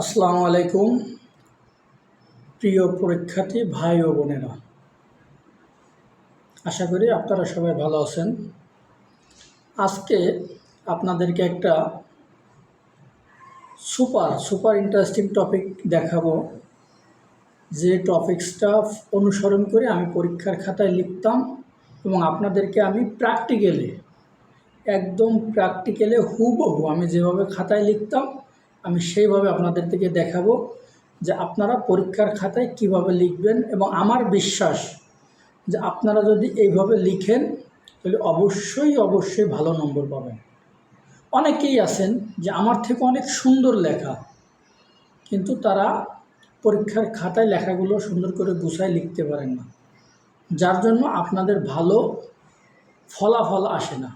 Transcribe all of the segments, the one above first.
আসসালামু আলাইকুম, প্রিয় পরীক্ষার্থী, ভাই ও বোনেরা। আশা করি আপনারা সবাই ভালো আছেন। আজকে আপনাদেরকে একটা সুপার সুপার ইন্টারেস্টিং টপিক দেখাবো। যে টপিক্সটা অনুসরণ করে আমি পরীক্ষার খাতায় লিখতাম এবং আপনাদেরকে আমি প্র্যাকটিক্যালি একদম প্র্যাকটিক্যালে হুবহু আমি যেভাবে খাতায় লিখতাম আমি সেইভাবে আপনাদের থেকে দেখাবো যে আপনারা পরীক্ষার খাতায় কীভাবে লিখবেন এবং আমার বিশ্বাস যে আপনারা যদি এইভাবে লিখেন, তাহলে অবশ্যই অবশ্যই ভালো নম্বর পাবেন। অনেকেই আছেন যে আমার থেকে অনেক সুন্দর লেখা, কিন্তু তারা পরীক্ষার খাতায় লেখাগুলো সুন্দর করে গুছায় লিখতে পারেন না। যার জন্য আপনাদের ভালো ফলাফল আসে না।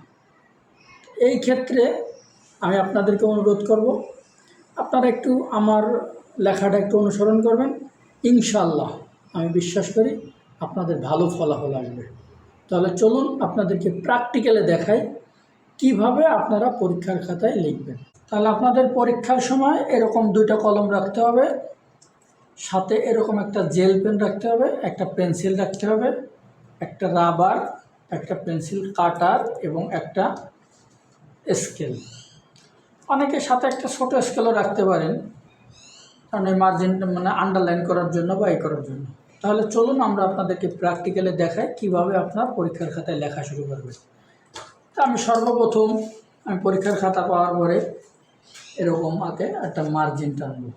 এই ক্ষেত্রে আমি আপনাদেরকে অনুরোধ করব আপনারা একটু আমার লেখাটা একটু অনুসরণ করবেন। ইনশাল্লাহ আমি বিশ্বাস করি আপনাদের ভালো ফলাফল আসবে। তাহলে চলুন আপনাদেরকে প্র্যাকটিক্যালে দেখাই কীভাবে আপনারা পরীক্ষার খাতায় লিখবেন। তাহলে আপনাদের পরীক্ষার সময় এরকম দুইটা কলম রাখতে হবে, সাথে এরকম একটা জেল পেন রাখতে হবে, একটা পেন্সিল রাখতে হবে, একটা রাবার, একটা পেন্সিল কাটার এবং একটা স্কেল। অনেকের সাথে একটা ছোটো স্কেলও রাখতে পারেন। কারণ এই মার্জিন মানে আন্ডারলাইন করার জন্য বা এই করার জন্য। তাহলে চলুন আমরা আপনাদেরকে প্র্যাকটিক্যালে দেখাই কীভাবে আপনার পরীক্ষার খাতায় লেখা শুরু করবেন। তা আমি সর্বপ্রথম আমি পরীক্ষার খাতা পাওয়ার পরে এরকম আগে একটা মার্জিন টানবো।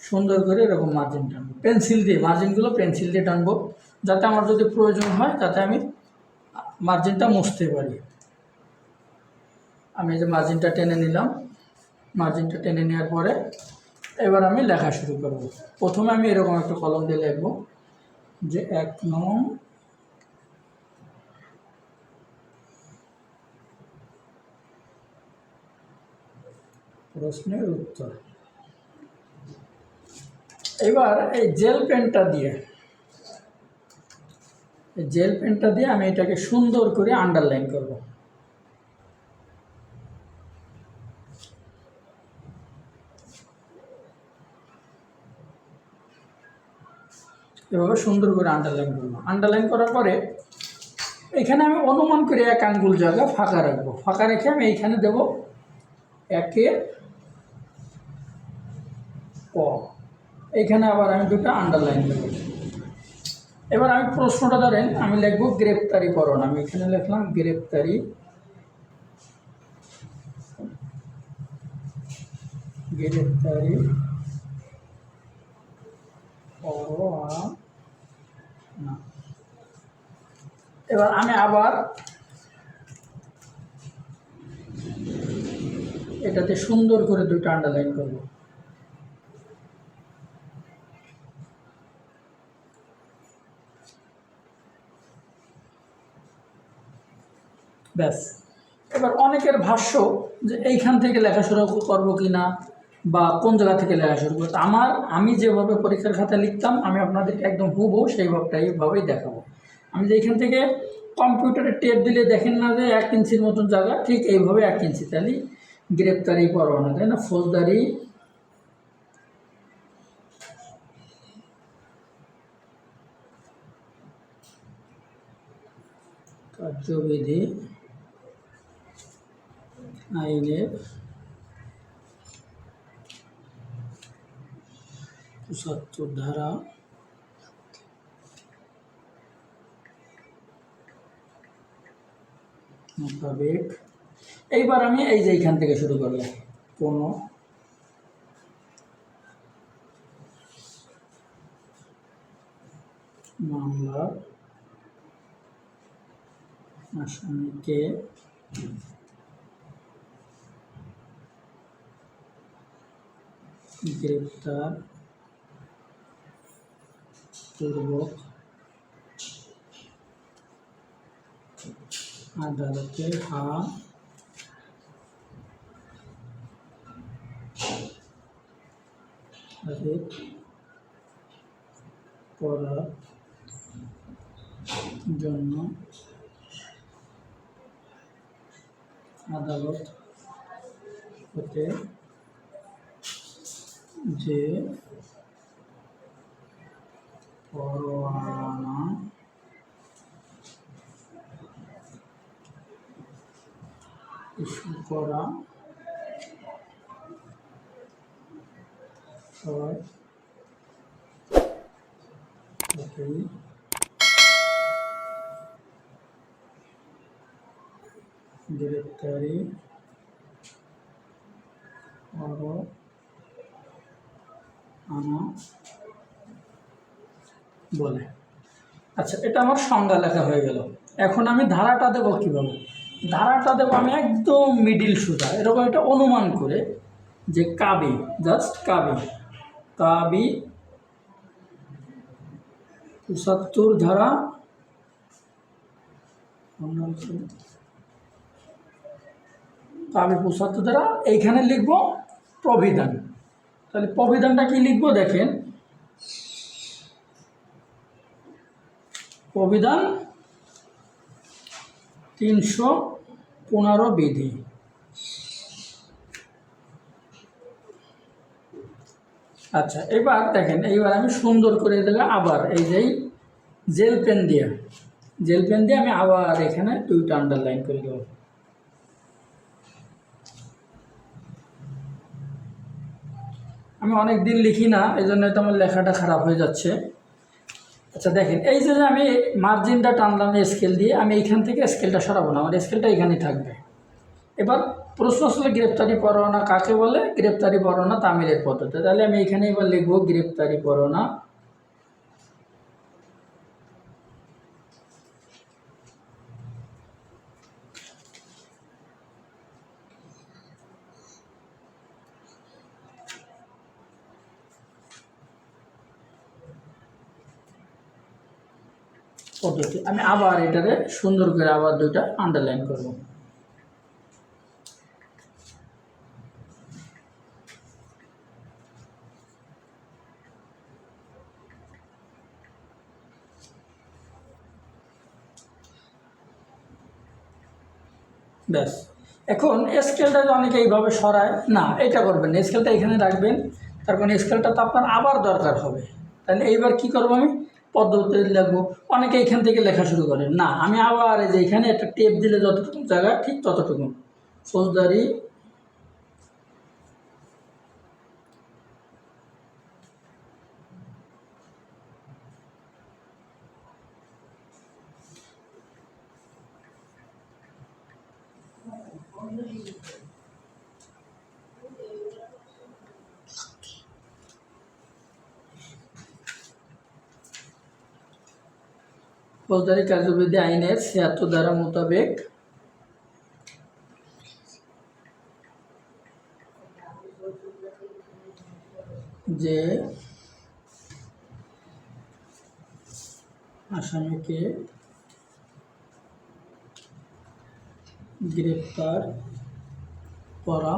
সুন্দর করে এরকম মার্জিন টানবো। পেন্সিল দিয়ে মার্জিনগুলো পেন্সিল দিয়ে টানবো। যাতে আমার যদি প্রয়োজন হয় তাতে আমি মার্জিনটা মুছতে পারি। আমি যে মার্জিনটা টেনে নিলাম। মার্জিনটা টেনে নেওয়ার পরে এবার আমি লেখা শুরু করব। প্রথমে আমি এরকম একটা কলম দিয়ে লিখব যে এক নং প্রশ্নের উত্তর। এবার এই জেল পেনটা দিয়ে জেল পেনটা দিয়ে আমি এটাকে সুন্দর করে আন্ডারলাইন করব। এভাবে সুন্দর করে আন্ডারলাইন করব। আন্ডারলাইন করার পরে এখানে আমি অনুমান করে এক আঙ্গুল জায়গা ফাঁকা রাখব। ফাঁকা রেখে আমি এইখানে দেব একে ক। এখানে আবার আমি দুটো আন্ডারলাইন দেবো। এবার আমি প্রশ্নটা ধরেন, আমি লিখব গ্রেপ্তারি করণ আমি এখানে লিখলাম গ্রেপ্তারি গ্রেপ্তারি এবার আমি আবার এটাতে সুন্দর করে আন্ডারলাইন করব। ব্যাস। এবার অনেকের ভাষ্য যে এইখান থেকে লেখা লেখাশোনা করব কি না বা কোন জায়গা থেকে লেখা শুরু করতে আমার, আমি যেভাবে পরীক্ষার খাতা লিখতাম, আমি আপনাদেরকে একদম হুবহু সেইভাবেটাইভাবেই দেখাবো। আমি যে এখান থেকে কম্পিউটারে টেপ দিলে দেখেন না যে এক ইঞ্চির মতন জায়গা, ঠিক এইভাবে এক ইঞ্চি, তাহলে গ্রেপ্তারি পরোয়ানা তাই না? ফৌজদারি কার্যবিধি আইনের পঁচাত্তর ধারা মোতাবেক। এইবার আমি এই যে এইখান থেকে শুরু করলাম কোনো মামলার আসামিকে গ্রেপ্তার পূর্বক আদালতে হা করার জন্য আদালত হতে যে পরোয়ানা। ইস্যু করা। তাকেই গ্রেপ্তারি আরও আনা। বলে। আচ্ছা এটা আমার সংজ্ঞা লেখা হয়ে গেল। এখন আমি ধারাটা দেবো কীভাবে? ধারাটা দেবো আমি একদম মিডিল সুতা, এরকম একটা অনুমান করে যে কাবি জাস্ট কাবি। কাবি, পঁচাত্তর ধারা, কাবি পঁচাত্তর ধারা, এইখানে লিখব প্রবিধান তাহলে প্রবিধানটা কি লিখব দেখেন? প্রবিধান তিনশো পনেরো বিধি। আচ্ছা এবার দেখেন, এইবার আমি সুন্দর করে দিলে আবার এই যেই জেল পেন দিয়ে, জেল পেন দিয়ে আমি আবার এখানে দুইটা আন্ডারলাইন করে দেবো। আমি অনেক দিন লিখি না এই জন্য তো আমার লেখাটা খারাপ হয়ে যাচ্ছে। আচ্ছা দেখেন, এই যে আমি মার্জিনটা টানলাম স্কেল দিয়ে, আমি এইখান থেকে স্কেলটা সরাবো না, আমার স্কেলটা এখানেই থাকবে। এবার প্রশ্ন আসলে গ্রেপ্তারি পরোয়ানা কাকে বলে? গ্রেপ্তারি পরোয়ানা তামিলের পদ্ধতি। তাহলে আমি এখানে এবার লিখব গ্রেপ্তারি পরোয়ানা পদ্ধতি। আমি আবার এটারে সুন্দর করে আবার দুইটা আন্ডারলাইন করব। ব্যাস। এখন স্কেলটা অনেকে এইভাবে সরায়, না, এটা করবেন স্কেলটা এখানে রাখবেন। তার স্কেলটা তো আপনার আবার দরকার হবে। তাহলে এইবার কি করব আমি? পদ্ধতি লিখব। অনেকে এখান থেকে লেখা শুরু করেন। না, আমি আবার এই যে এখানে একটা টেপ দিলে যতটুকু জায়গা, ঠিক ততটুকু। ফৌজদারি ফৌজদারি কার্যবিধি আইনের ছিয়াত্তর ধারা মোতাবেক যে আসামিকে গ্রেপ্তার করা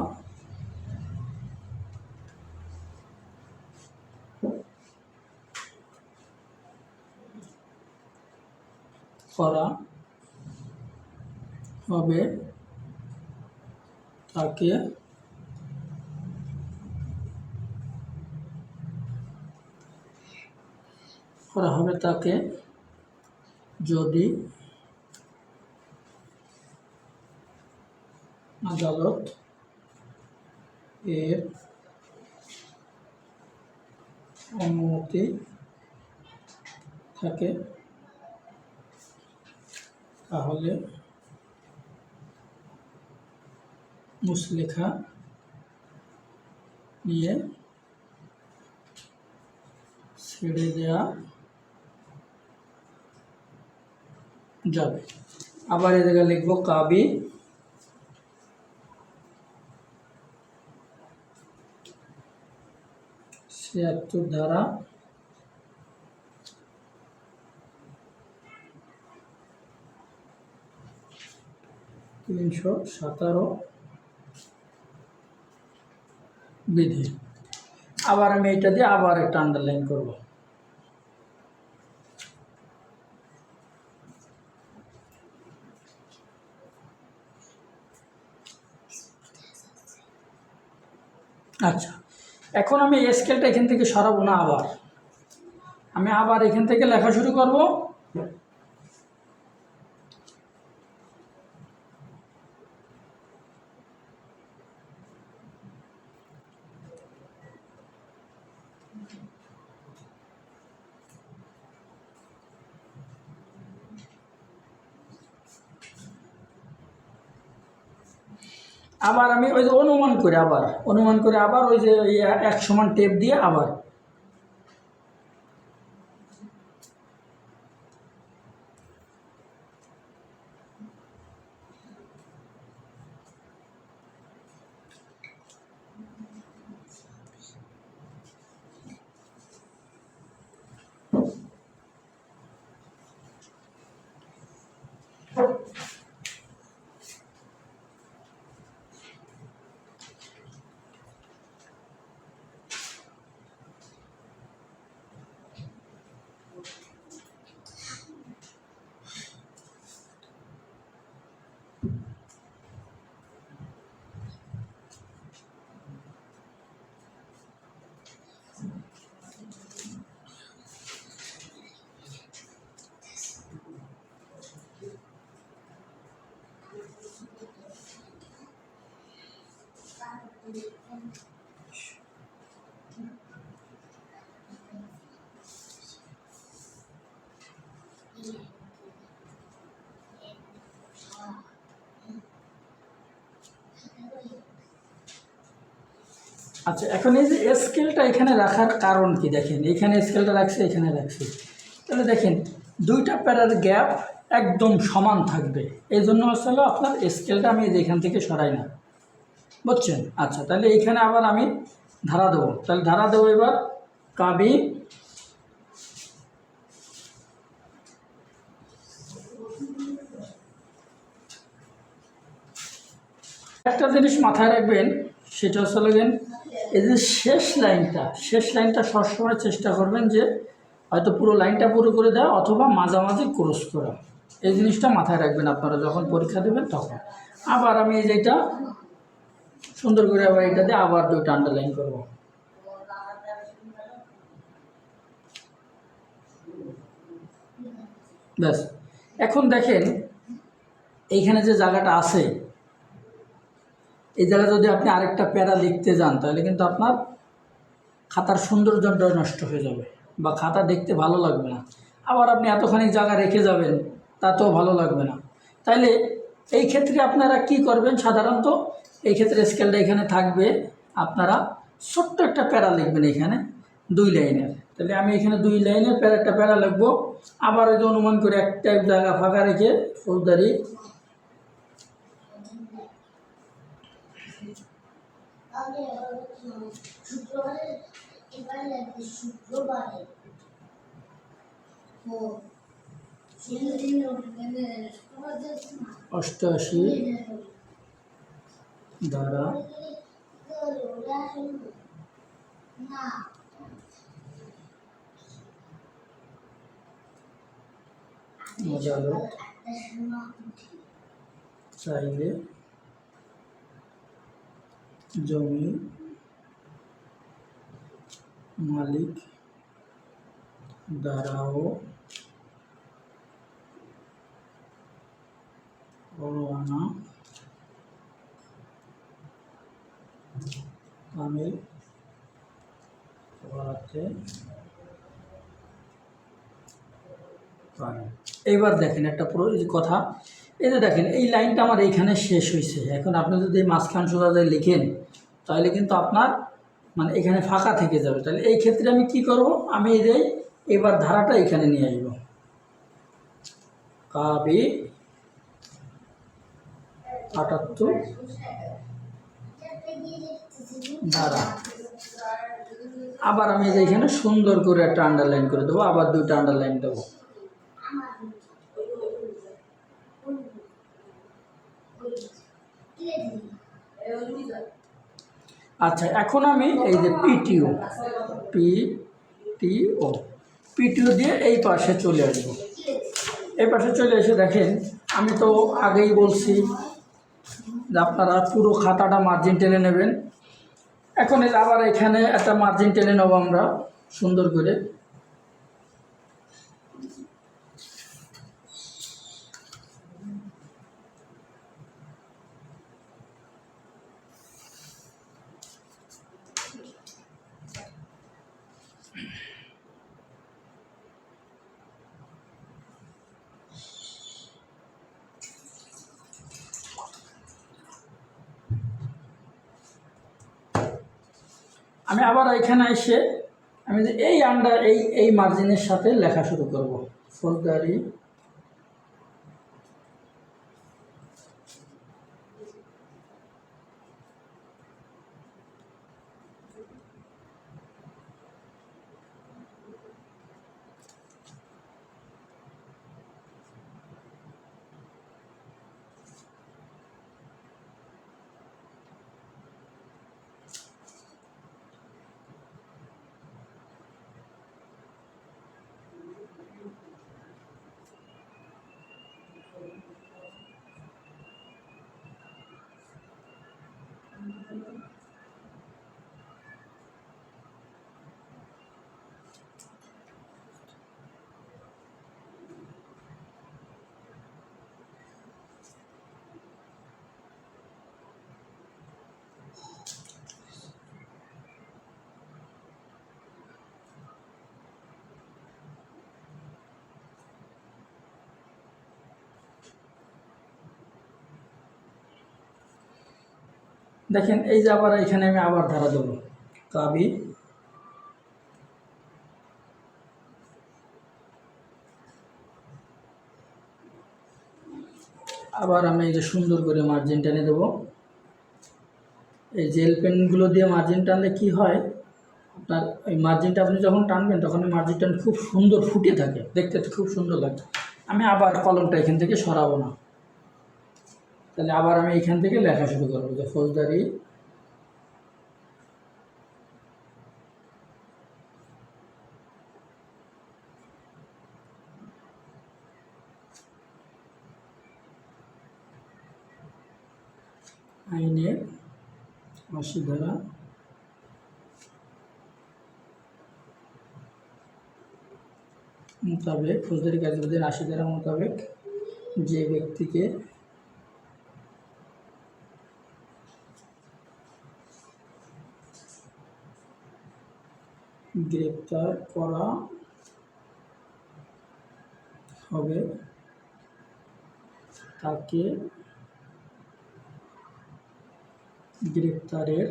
করা হবে তাকে করা হবে তাকে যদি আদালত এর অনুমতি থাকে। তাহলে মুসলেখা নিয়ে ছেড়ে দেওয়া যাবে। আবার এ জায়গায় লিখব কাবি ছিয়াত্তর ধারা তিনশো সতেরো বিধি। আবার আমি এটা দিয়ে আবার একটা আন্ডারলাইন করব। আচ্ছা এখন আমি স্কেলটা এখান থেকে সরাবো না আবার। আমি আবার এখান থেকে লেখা শুরু করব। আবার আমি ওই যে অনুমান করে আবার, অনুমান করে আবার ওই যে এক সমান টেপ দিয়ে আবার আচ্ছা এখন এই যে স্কেলটা এখানে রাখার কারণ কি দেখেন? এখানে স্কেলটা রাখছে, এখানে রাখছে। তাহলে দেখেন, দুইটা প্যারার গ্যাপ একদম সমান থাকবে। এই জন্য আসলে আপনার স্কেলটা আমি এখান থেকে সরাই না। বুঝছেন? আচ্ছা তাহলে এইখানে আবার আমি ধারা দেবো। তাহলে ধারা দেবো এবার কাবি একটা জিনিস মাথায় রাখবেন সেটা হচ্ছে লাগেন এই যে শেষ লাইনটা শেষ লাইনটা সবসময় চেষ্টা করবেন যে হয়তো পুরো লাইনটা পুরো করে দেওয়া অথবা মাঝামাঝি ক্রস করা। এই জিনিসটা মাথায় রাখবেন আপনারা, যখন পরীক্ষা দেবেন তখন। আবার আমি এই যেটা সুন্দর করে আবার এটা দিয়ে আবার দুইটা আন্ডারলাইন করব। ব্যাস। এখন দেখেন, এইখানে যে জায়গাটা আছে এই জায়গায় যদি আপনি আরেকটা প্যারা লিখতে যান, তাহলে কিন্তু আপনার খাতার সৌন্দর্যটা নষ্ট হয়ে যাবে বা খাতা দেখতে ভালো লাগবে না। আবার আপনি এতখানি জায়গা রেখে যাবেন, তাতেও ভালো লাগবে না। তাইলে এই ক্ষেত্রে আপনারা কি করবেন? সাধারণত এই ক্ষেত্রে স্কেলটা এখানে থাকবে, আপনারা ছোট্ট একটা প্যারা লিখবেন এখানে, দুই লাইনের। তাহলে আমি এখানে দুই লাইনের প্যারা, একটা প্যারা লিখব। আবার ওই যে অনুমান করে একটা জায়গা ফাঁকা রেখে, ফৌজদারি তাহলে শুক্রবারে এবারে লাগবে শুক্রবারে। অষ্টআশি দ্বারা চাইলে জমি মালিক দ্বারাও পরোয়ানা তামিল করাতে পারেন। এইবার দেখেন একটা পুরো কথা। এই যে দেখেন, এই লাইনটা আমার এইখানে শেষ হয়েছে এখন আপনি যদি মাঝখান সোজা যায় লিখেন, তাহলে কিন্তু আপনার মানে এখানে ফাঁকা থেকে যাবে। তাহলে এই ক্ষেত্রে আমি কি করব? আমি এই যে এবার ধারাটা এখানে নিয়ে আসব। কাবি আটাত্তর ধারা। আবার আমি এখানে সুন্দর করে একটা আন্ডারলাইন করে দেবো, আবার দুইটা আন্ডারলাইন দেবো। আচ্ছা এখন আমি এই যে পিটিও পি টিও পিটিও দিয়ে এই পাশে চলে আসব। এই পাশে চলে এসে দেখেন, আমি তো আগেই বলছি যে আপনারা পুরো খাতাটা মার্জিন টেনে নেবেন। এখন আবার এখানে একটা মার্জিন টেনে নেব আমরা, সুন্দর করে। আমি আবার এখানে এসে আমি এই আন্ডার এই এই মার্জিনের সাথে লেখা শুরু করব। ফৌজদারি দেখেন, এই যে আবার এখানে আমি আবার ধারা দেবো কাবি আবার আমি এই যে সুন্দর করে মার্জিন টেনে দেবো। এই জেল পেনগুলো দিয়ে মার্জিন টানলে কি হয়? আপনার ওই মার্জিনটা আপনি যখন টানবেন, তখন ওই মার্জিনটা খুব সুন্দর ফুটে থাকে। দেখতে খুব সুন্দর লাগে আমি আবার কলমটা এখান থেকে সরাবো না। তাহলে আবার আমি এখান থেকে লেখা শুরু করব যে ফৌজদারি। আইনের আশি ধারা। মোতাবেক ফৌজদারি কার্যবিধির আশি ধারা মোতাবেক যে ব্যক্তিকে গ্রেপ্তার করা হবে। তাকে গ্রেপ্তারের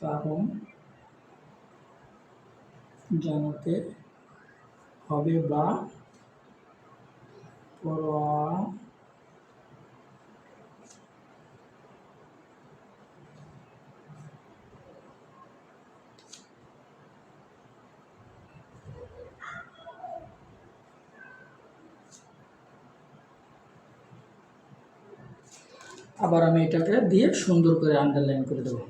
কারণ জানাতে হবে বা পরোয়া আবার আমি এটাকে দিয়ে সুন্দর করে আন্ডারলাইন করে দেবো।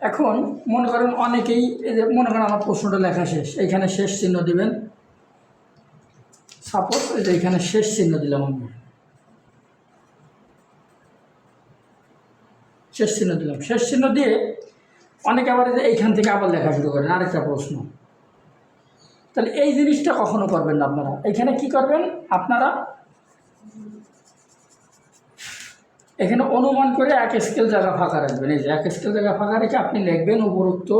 এখন মনে করেন অনেকেই মনে করেন আমার প্রশ্নটা লেখা শেষ এইখানে শেষ চিহ্ন দিবেন। সাপোজ যে এখানে শেষ চিহ্ন দিলাম আমি। শেষ চিহ্ন দিলাম। শেষ চিহ্ন দিয়ে অনেকে আবার এইখান থেকে আবার লেখা শুরু করেন, আরেকটা প্রশ্ন। তাহলে এই জিনিসটা কখনো করবেন না আপনারা। এখানে কি করবেন? আপনারা এখানে অনুমান করে এক স্কেল জায়গা ফাঁকা রাখবেন। এই যে এক স্কেল জায়গা ফাঁকা রেখে আপনি লিখবেন উপরোক্ত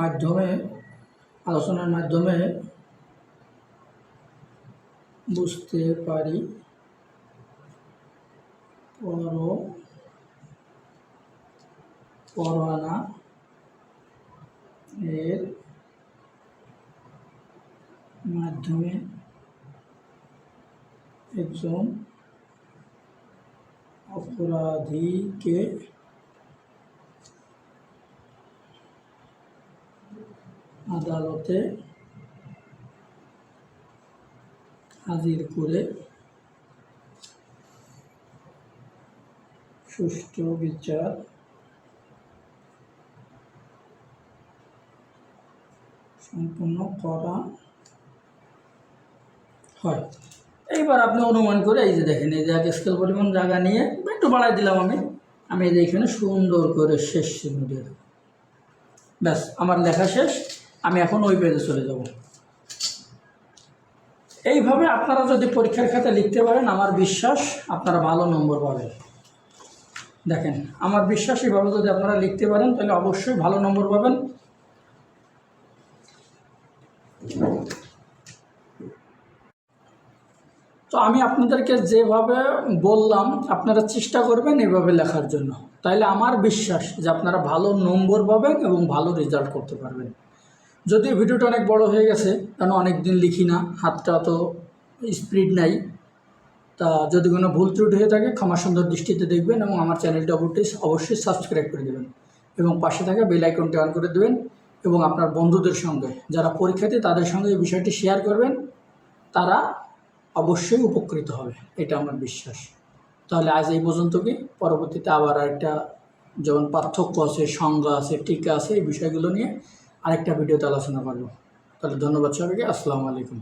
মাধ্যমে, আলোচনার মাধ্যমে বুঝতে পারি পর পরোয়ানা এর মাধ্যমে একজন অপরাধীকে আদালতে হাজির করে সুষ্ঠু বিচার। সম্পূর্ণ করা হয়। এইবার আপনি অনুমান করে এই যে দেখেন, এই যে এক স্কেল পরিমাণ জায়গা নিয়ে একটু বাড়াই দিলাম আমি। আমি যে এখানে সুন্দর করে শেষ চিহ্ন ব্যাস, আমার লেখা শেষ। আমি এখন ওই পেজে চলে যাব। এইভাবে আপনারা যদি পরীক্ষার খাতায় লিখতে পারেন, আমার বিশ্বাস আপনারা ভালো নম্বর পাবেন। দেখেন, আমার বিশ্বাস এইভাবে যদি আপনারা লিখতে পারেন, তাহলে অবশ্যই ভালো নম্বর পাবেন। তো আমি আপনাদেরকে যেভাবে বললাম, আপনারা চেষ্টা করবেন এভাবে লেখার জন্য। তাইলে আমার বিশ্বাস যে আপনারা ভালো নম্বর পাবেন এবং ভালো রেজাল্ট করতে পারবেন। যদিও ভিডিওটা অনেক বড় হয়ে গেছে কারণ অনেক দিন লিখি না, হাতটা তো স্পিড নাই তা যদি কোনো ভুল ত্রুটি হয়ে থাকে, ক্ষমা সুন্দর দৃষ্টিতে দেখবেন এবং আমার চ্যানেলটা অবশ্যই অবশ্যই সাবস্ক্রাইব করে দেবেন। এবং পাশে থাকা বেল আইকনটি অন করে দেবেন এবং আপনার বন্ধুদের সঙ্গে, যারা পরীক্ষার্থী, তাদের সঙ্গে এই বিষয়টি শেয়ার করবেন। তারা অবশ্যই উপকৃত হবে, এটা আমার বিশ্বাস। তাহলে আজ এই পর্যন্ত কি? পরবর্তীতে আবার আরেকটা যেমন পার্থক্য আছে, সংজ্ঞা আছে, টিকা আছে, এই বিষয়গুলো নিয়ে আরেকটা ভিডিওতে আলোচনা করব। তাহলে ধন্যবাদ সবাইকে, আসসালামু আলাইকুম।